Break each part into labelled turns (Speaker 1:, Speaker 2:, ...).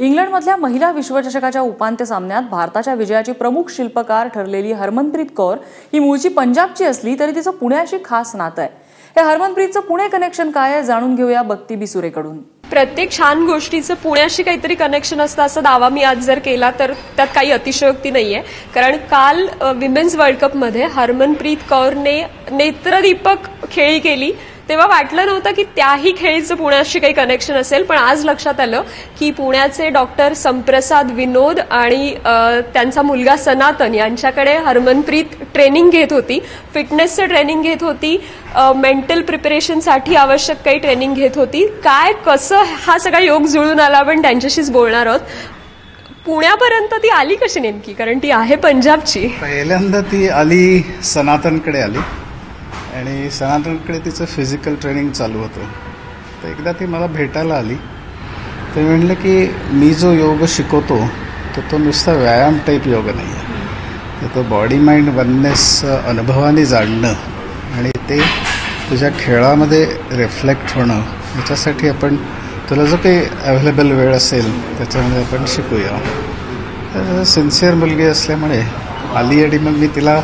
Speaker 1: इंग्लंडमधल्या महिला विश्वचषकाच्या उपांत्य सामन्यात भारताच्या विजयाची प्रमुख शिल्पकार ठरलेली हरमनप्रीत कौर ही मूळची पंजाबची असली तरी तिचं पुण्याशी खास नातं आहे. हे हरमनप्रीतचं पुणे कनेक्शन काय आहे जाणून घेऊया भक्ती बिसुरेकडून.
Speaker 2: प्रत्येक छान गोष्टीचं पुण्याशी काहीतरी कनेक्शन असतं असा दावा मी आज जर केला तर त्यात काही अतिशयोक्ती नाहीये. कारण काल विमेन्स वर्ल्ड कपमध्ये हरमनप्रीत कौरने नेत्रदीपक खेळी केली. तेव्हा वाटलं नव्हतं की त्याही खेळीचं पुण्याशी काही कनेक्शन असेल पण आज लक्षात आलं की पुण्याचे डॉक्टर संप्रसाद विनोद आणि त्यांचा मुलगा सनातन यांच्याकडे हरमनप्रीत ट्रेनिंग घेत होती. फिटनेसचं ट्रेनिंग घेत होती. मेंटल प्रिपरेशनसाठी आवश्यक काही ट्रेनिंग घेत होती. काय कसं हा सगळा योग जुळून आला आपण त्यांच्याशीच बोलणार आहोत. पुण्यापर्यंत ती आली कशी नेमकी? कारण ती आहे पंजाबची.
Speaker 3: पहिल्यांदा ती आली सनातनकडे आली. आणि सनातनकडे तिचं फिजिकल ट्रेनिंग चालू होतं. तर एकदा ती मला भेटायला आली. ते म्हणलं की मी जो योग शिकवतो तर तो नुसता व्यायाम टाईप योग नाही आहे. तर तो बॉडी माइंड वननेस अनुभवाने जाणणं आणि ते तुझ्या खेळामध्ये रिफ्लेक्ट होणं याच्यासाठी आपण तुला जो काही अवेलेबल वेळ असेल त्याच्यामध्ये आपण शिकूया. तर सिन्सिअर मुलगी असल्यामुळे आली आणि मग मी तिला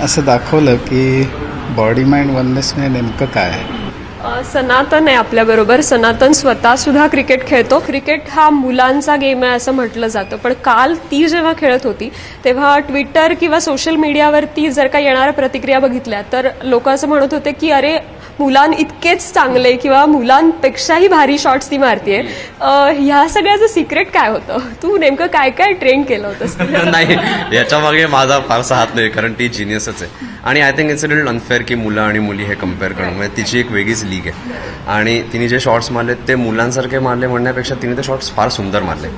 Speaker 3: असं दाखवलं की बॉडी माइंड वननेस म्हणजे नेमकं काय आहे?
Speaker 2: अ, सनातन आहे आपल्याबरोबर. सनातन स्वतः सुद्धा क्रिकेट खेळतो. क्रिकेट हा मुलांचा गेम आहे असं म्हटलं जातं. पण काल ती जेव्हा खेळत होती तेव्हा ट्विटर किंवा सोशल मीडियावरती जर का येणाऱ्या प्रतिक्रिया बघितल्या तर लोक असं म्हणत होते की अरे मुलां इतकेच चांगले किंवा मुलांपेक्षाही भारी शॉट्स ती मारतीये. ह्या सगळ्याचं सिक्रेट काय होतं? तू नेमकं काय काय ट्रेन केलं होतं
Speaker 4: नाही याच्या मागे माझा फारसा हात नाही कारण ती जिनियसच आहे. आणि I think it's a little unfair की मुलं आणि मुली हे कंपेअर करणं म्हणजे तिची एक वेगळीच लीग आहे. आणि तिने जे शॉट्स मारले ते मुलांसारखे मारले म्हणण्यापेक्षा तिने ते शॉट्स फार सुंदर मारले.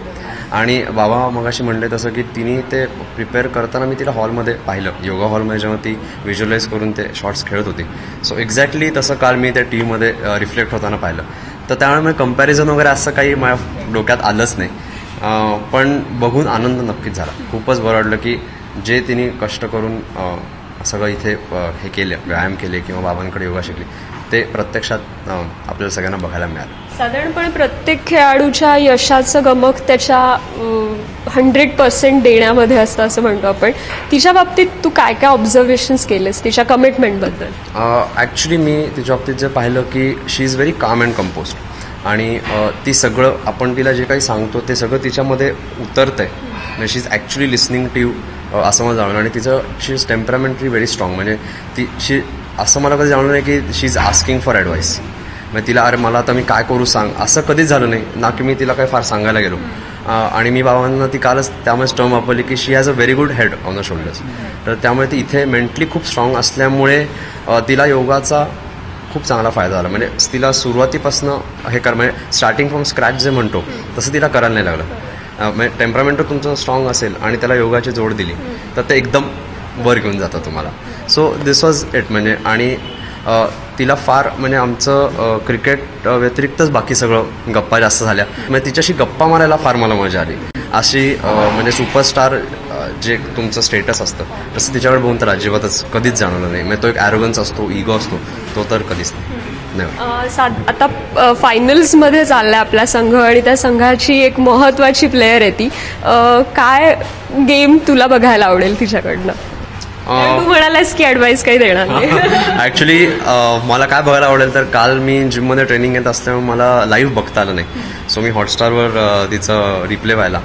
Speaker 4: आणि बाबा मगाशी म्हणले तसं की तिने ते प्रिपेअर करताना मी तिला हॉलमध्ये पाहिलं. योगा हॉलमध्ये जेव्हा ती व्हिज्युअलाइज करून ते शॉर्ट्स खेळत होती. सो एक्झॅक्टली तसं काल मी त्या टीममध्ये रिफ्लेक्ट होताना पाहिलं. तर त्यामुळे कंपॅरिझन वगैरे असं काही माझ्या डोक्यात आलंच नाही. पण बघून आनंद नक्कीच झाला. खूपच बरं वाटलं की जे तिने कष्ट करून सगळं इथे हे केलं व्यायाम केले किंवा बाबांकडे योगा शिकली ते प्रत्यक्षात आपल्याला सगळ्यांना बघायला मिळालं.
Speaker 2: साधारणपणे प्रत्येक खेळाडूच्या यशाचं गमक त्याच्या हंड्रेड पर्सेंट देण्यामध्ये असतं असं म्हणतो आपण. तिच्या बाबतीत तू काय काय ऑब्झर्वेशन्स केलेस तिच्या कमिटमेंटबद्दल
Speaker 4: ॲक्च्युली मी तिच्या बाबतीत जे पाहिलं की she is very calm and composed आणि ती सगळं आपण तिला जे काही सांगतो ते सगळं तिच्यामध्ये उतरतंय. म्हणजे she is actually listening to you असं मला जाणवलं. आणि तिचं she is temperamentally very strong. म्हणजे ती शी असं मला कधी जाणवलं नाही की she is asking for advice म्हणजे तिला अरे मला आता मी काय करू सांग? असं कधीच झालं नाही. ना की मी तिला काही फार सांगायला गेलो. आणि मी बाबांना ती कालच त्यामुळेच टर्म वापरली की she has a very good head on the shoulders. तर त्यामुळे ती इथे मेंटली खूप स्ट्रॉंग असल्यामुळे तिला योगाचा खूप चांगला फायदा झाला. म्हणजे तिला सुरुवातीपासून हे कर म्हणजे स्टार्टिंग फ्रॉम स्क्रॅच जे म्हणतो तसं तिला करायला नाही लागलं. म्हणजे टेम्परामेंट तुमचं स्ट्रॉंग असेल आणि त्याला योगाची जोड दिली तर ते एकदम वर घेऊन जातं तुम्हाला. सो दिस वॉज इट म्हणजे आणि तिला फार म्हणजे आमचं क्रिकेट व्यतिरिक्तच बाकी सगळं गप्पा जास्त झाल्या. म्हणजे तिच्याशी गप्पा मारायला फार मला मजा आली. अशी म्हणजे सुपरस्टार जे तुमचं स्टेटस असतं तसं तिच्याकडे बघून तर अजिबातच कधीच जाणवलं नाही. म्हणजे तो एक ॲरोगन्स असतो इगो असतो तो तर कधीच नाही.
Speaker 2: आता फायनल्समध्ये चाललाय आपला संघ आणि त्या संघाची एक महत्वाची प्लेअर आहे ती. काय गेम तुला बघायला आवडेल तिच्याकडनं? तू म्हणालास की ऍडवाइस काही देणार नाही.
Speaker 4: ॲक्च्युली मला काय बघायला आवडेल तर काल मी जिममध्ये ट्रेनिंग घेत असल्यामुळे मला लाईव्ह बघता आलं नाही. सो मी हॉटस्टारवर तिचं रिप्ले व्हायला.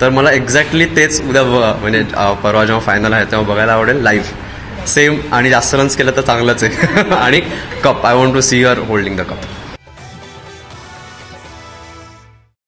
Speaker 4: तर मला एक्झॅक्टली तेच उद्या म्हणजे परवा जेव्हा फायनल आहे तेव्हा बघायला आवडेल लाईव्ह सेम आणि जास्त रन्स केलं तर चांगलंच आहे. आणि cup I want to see you're holding the cup